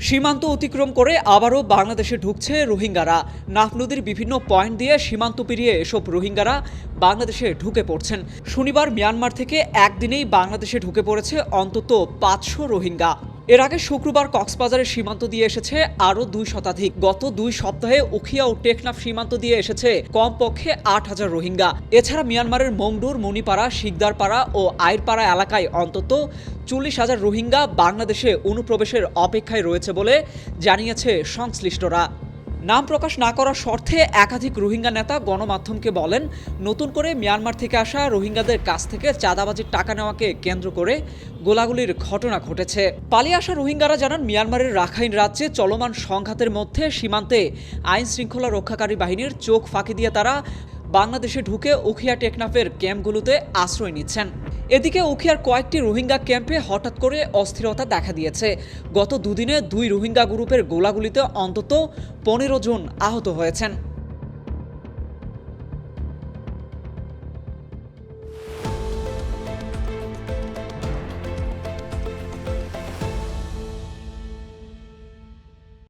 সীমান্ত অতিক্রম করে আবারও বাংলাদেশে ঢুকছে রোহিঙ্গারা। নাফ নদীর বিভিন্ন পয়েন্ট দিয়ে সীমান্ত পেরিয়ে এসব রোহিঙ্গারা বাংলাদেশে ঢুকে পড়ছেন। শনিবার মিয়ানমার থেকে একদিনেই বাংলাদেশে ঢুকে পড়েছে অন্তত পাঁচশো রোহিঙ্গা। এর আগে শুক্রবার কক্সবাজারের সীমান্ত দিয়ে এসেছে আরও দুই শতাধিক। গত দুই সপ্তাহে উখিয়া ও টেকনাফ সীমান্ত দিয়ে এসেছে কমপক্ষে আট হাজার রোহিঙ্গা। এছাড়া মিয়ানমারের মংডুর, মণিপাড়া, শিকদারপাড়া ও আইরপাড়া এলাকায় অন্তত চল্লিশ হাজার রোহিঙ্গা বাংলাদেশে অনুপ্রবেশের অপেক্ষায় রয়েছে বলে জানিয়েছে সংশ্লিষ্টরা। নাম প্রকাশ না করার শর্তে একাধিক রোহিঙ্গা নেতা গণমাধ্যমকে বলেন, নতুন করে মিয়ানমার থেকে আসা রোহিঙ্গাদের কাছ থেকে চাঁদাবাজির টাকা নেওয়াকে কেন্দ্র করে গোলাগুলির ঘটনা ঘটেছে। পালিয়ে আসা রোহিঙ্গারা জানান, মিয়ানমারের রাখাইন রাজ্যে চলমান সংঘাতের মধ্যে সীমান্তে আইন শৃঙ্খলা রক্ষাকারী বাহিনীর চোখ ফাঁকি দিয়ে তারা বাংলাদেশে ঢুকে উখিয়া টেকনাফের ক্যাম্পগুলোতে আশ্রয় নিচ্ছেন। এদিকে উখিয়ার কয়েকটি রোহিঙ্গা ক্যাম্পে হঠাৎ করে অস্থিরতা দেখা দিয়েছে। গত দুদিনে দুই রোহিঙ্গা গ্রুপের গোলাগুলিতে অন্তত পনেরো জন আহত হয়েছেন।